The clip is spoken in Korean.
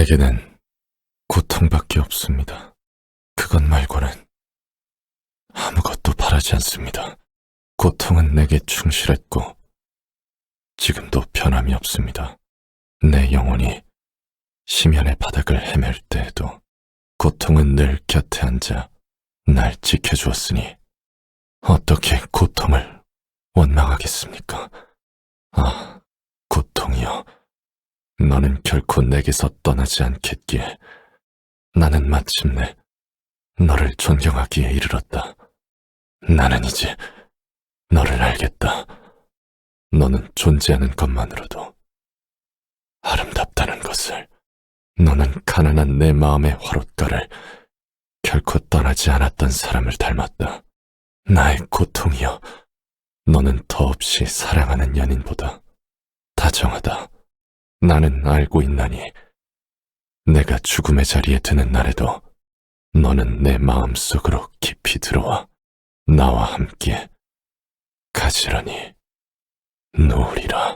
내게는 고통밖에 없습니다. 그것 말고는 아무것도 바라지 않습니다. 고통은 내게 충실했고, 지금도 변함이 없습니다. 내 영혼이 심연의 바닥을 헤맬 때에도 고통은 늘 곁에 앉아 날 지켜주었으니 어떻게 고통을 원망하겠습니까? 아. 너는 결코 내게서 떠나지 않겠기에 나는 마침내 너를 존경하기에 이르렀다. 나는 이제 너를 알겠다. 너는 존재하는 것만으로도 아름답다는 것을. 너는 가난한 내 마음의 화롯가를 결코 떠나지 않았던 사람을 닮았다. 나의 고통이여. 너는 더없이 사랑하는 연인보다 다정하다. 나는 알고 있나니 내가 죽음의 자리에 드는 날에도 너는 내 마음 속으로 깊이 들어와 나와 함께 가지런히 누우리라.